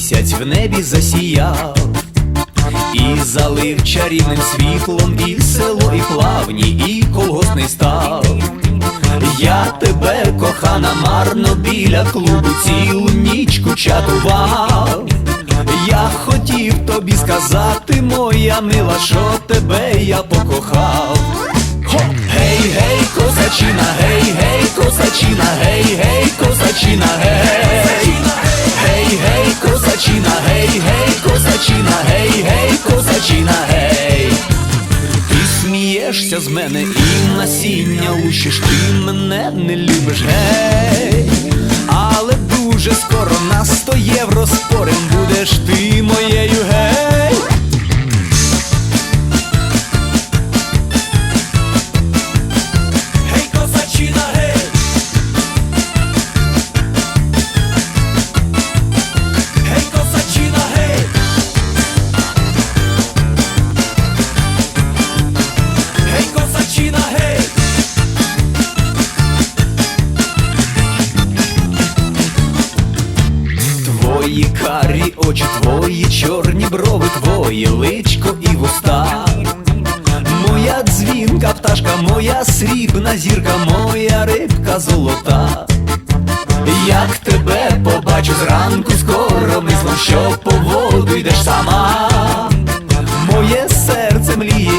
місяць в небі засіяв і залив чарівним світлом і село, і плавні, і колгосний став. Я тебе, кохана, марно біля клубу цілу нічку чатував. Я хотів тобі сказати, моя мила, що тебе я покохав. Гей, гей, козачина, смієшся з мене і насіння лущиш, ти мене не любиш, гей. Твої карі очі, твої чорні брови, твої личко і вуста. Моя дзвінка пташка, моя срібна зірка, моя рибка золота. Як тебе побачу зранку скоро мислом, що по воду йдеш сама. Моє серце мліє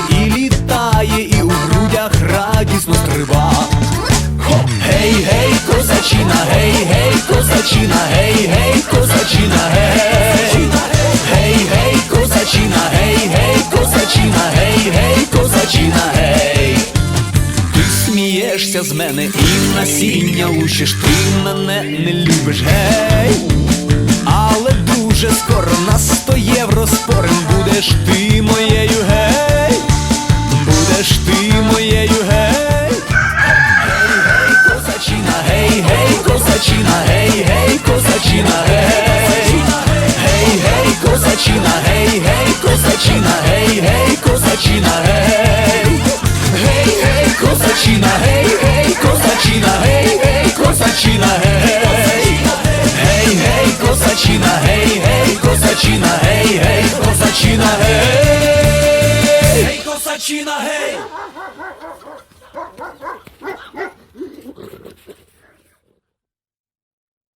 з мене і насіння лущиш, ти мене не любиш, гей. Але дуже скоро на сто євро спорим будеш ти моєю, гей. Будеш ти моєю, гей. Гей, гей, козачина, гей, гей, козачина, гей, гей, козачина, гей. Гей, гей, козачина, гей, гей, козачина, гей, гей, козачина, гей. Гей. Гей, козачина, гей!